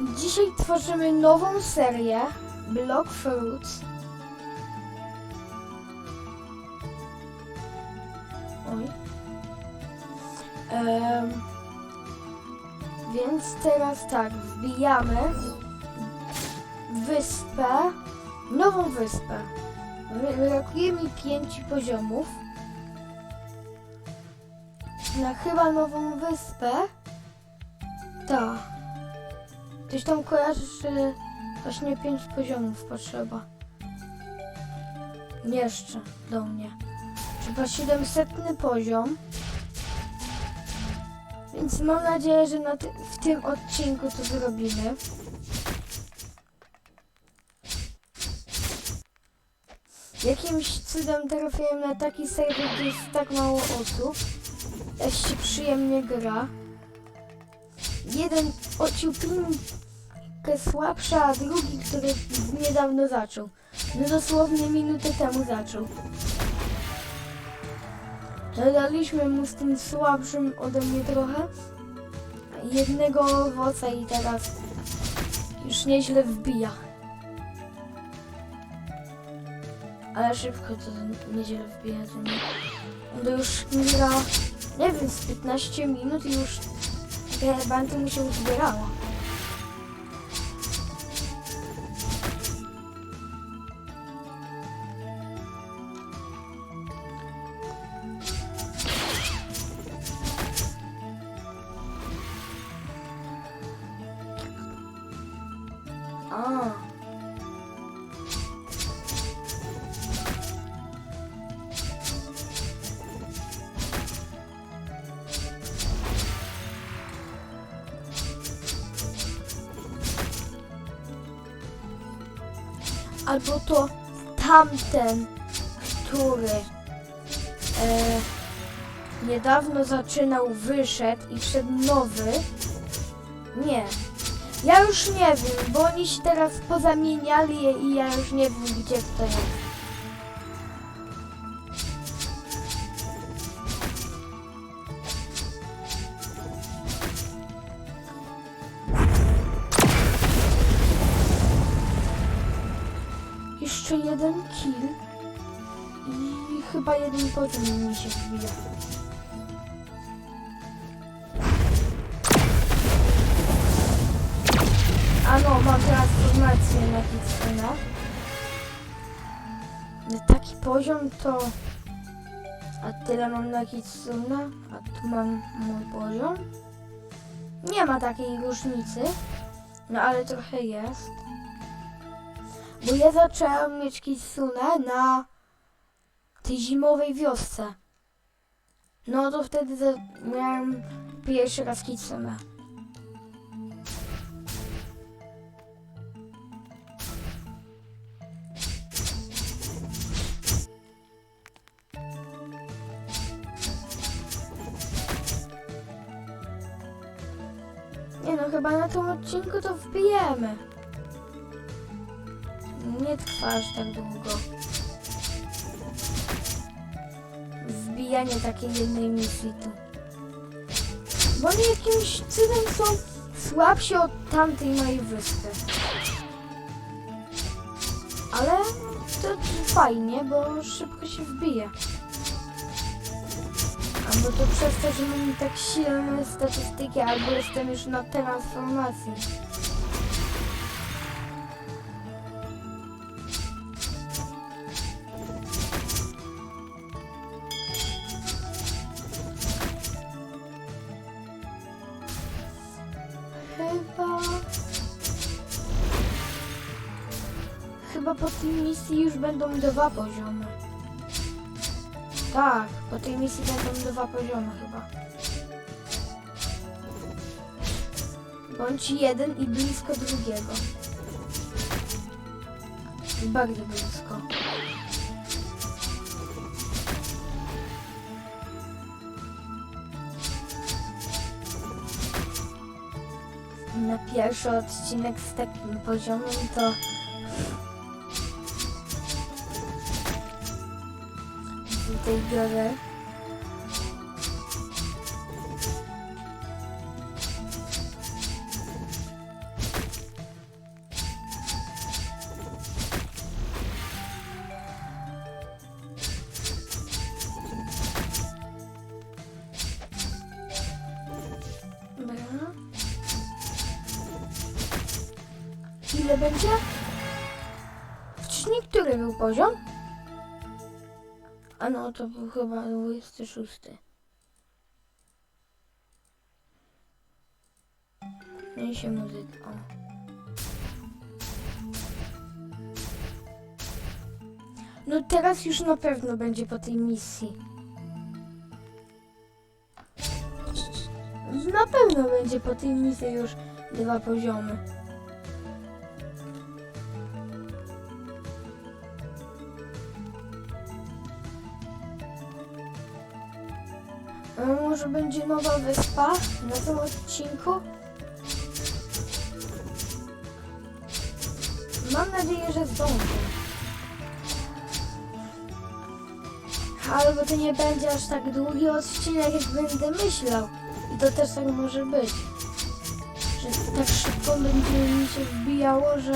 Dzisiaj tworzymy nową serię Block Fruits. Oj. Em, więc teraz tak, wbijamy wyspę, nową wyspę. Wy- Brakuje mi pięciu poziomów. Na chyba nową wyspę. Tak. Ktoś tam kojarzy, że właśnie pięć poziomów potrzeba. Jeszcze do mnie. Trzeba 700 poziom. Więc mam nadzieję, że na ty- w tym odcinku to zrobimy. Jakimś cudem trafiłem na taki serwer, gdzie jest tak mało osób. Jak się przyjemnie gra. Jeden ociupinkę słabszy, a drugi, który niedawno zaczął. No dosłownie minutę temu zaczął. Dodaliśmy mu z tym słabszym ode mnie trochę jednego owoca i teraz już nieźle wbija. Ale szybko to nieźle wbija. Nie. to już gra, nie wiem, z 15 minut i już herbaty mu się uzbierała. Albo to tamten, który e, niedawno zaczynał, wyszedł i wszedł nowy. Nie, ja już nie wiem, bo oni się teraz pozamieniali i ja już nie wiem, gdzie to jest. Jeszcze jeden kill i chyba jeden poziom mi się wbija. A no, mam transformację na Kitsuna. Na taki poziom to... A tyle mam na Kitsuna, a tu mam mój poziom. Nie ma takiej różnicy, no ale trochę jest. Bo ja zaczęłam mieć Kitsune na tej zimowej wiosce. No to wtedy miałem pierwszy raz Kitsune. Odcinku to wbijemy. Nie trwa aż tak długo. Wbijanie takiej jednej misji tu. Bo oni jakimś cudem są słabsi od tamtej mojej wyspy. Ale to fajnie, bo szybko się wbije. Albo to przez to, że mam tak silne statystyki, albo jestem już na transformacji. Chyba... Chyba po tej misji już będą dwa poziomy. Tak, po tej misji będą dwa poziomy chyba. Bądź jeden i blisko drugiego. Bardzo blisko. Na pierwszy odcinek z takim poziomem to tej biorę. ile będzie? Przecież niektóry był poziom. A no, to był chyba 26. No i się muzyka. O. No teraz już na pewno będzie po tej misji. Na pewno będzie po tej misji już dwa poziomy. Może będzie nowa wyspa na tym odcinku? Mam nadzieję, że zdążę. Albo to nie będzie aż tak długi odcinek, jak będę myślał. I to też tak może być. Że tak szybko będzie mi się wbijało, że...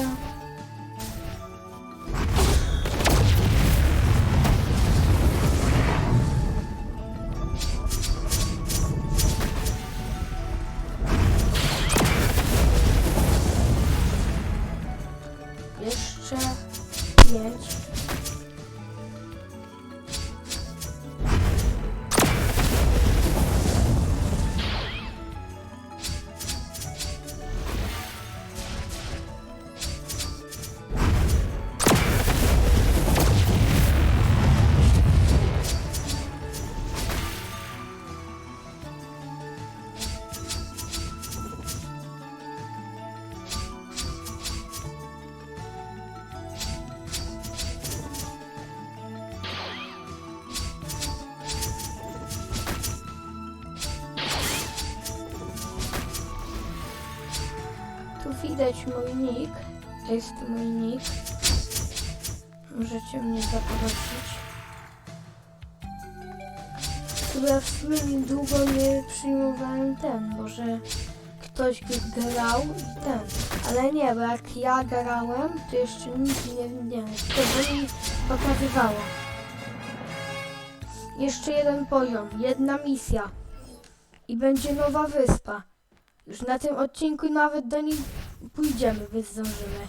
widać mój nick. To jest mój nick. Możecie mnie zaprosić. Ja w sumie długo nie przyjmowałem ten, może ktoś grał i ten. Ale nie, bo jak ja grałem, to jeszcze nic nie wiem, to mi pokazywało. Jeszcze jeden poziom, jedna misja. I będzie nowa wyspa. Już na tym odcinku nawet do niej pójdziemy, więc zdążymy.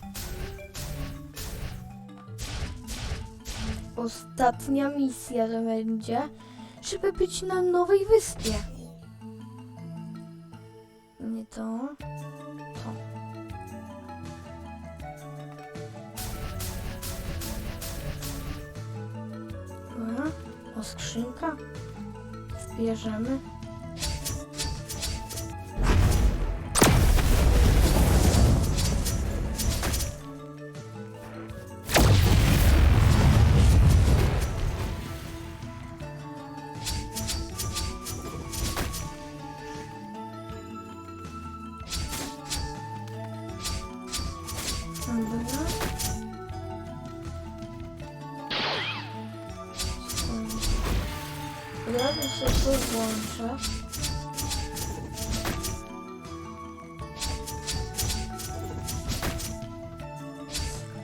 Ostatnia misja to będzie, żeby być na nowej wyspie. Nie to. To. O, skrzynka. Zbierzemy. Ja się tu włączę.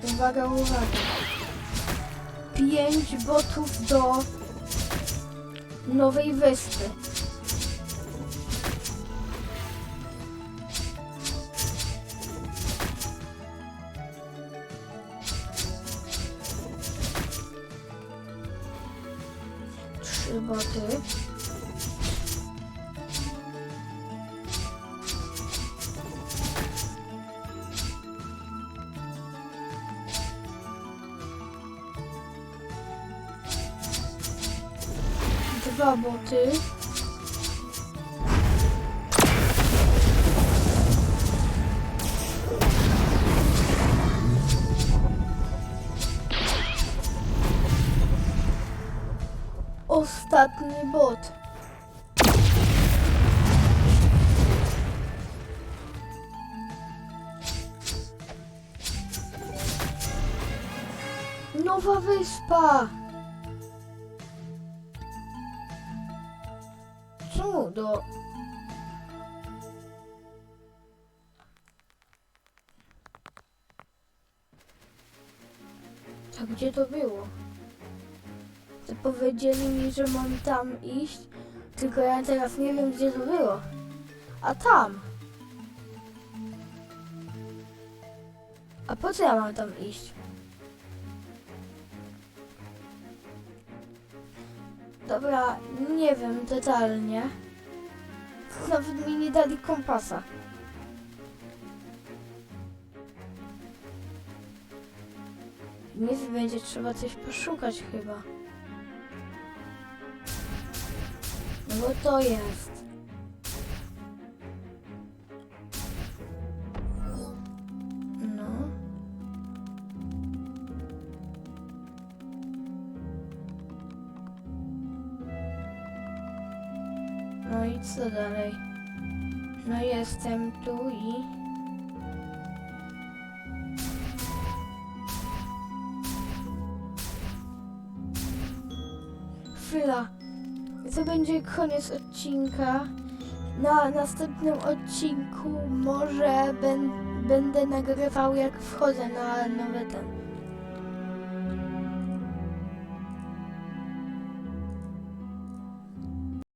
Uwaga, uwaga. Pięć botów do nowej wyspy. Dwa boty. Ostatni bot. Nowa wyspa! Do... A gdzie to było? To powiedzieli mi, że mam tam iść, tylko ja teraz nie wiem, gdzie to było. A tam! A po co ja mam tam iść? Dobra, nie wiem totalnie. Nawet mi nie dali kompasa. Nic będzie trzeba coś poszukać chyba. No bo to jest. Co dalej? No jestem tu i... Chwila. To będzie koniec odcinka. Na następnym odcinku może ben, będę nagrywał jak wchodzę na nowy ten.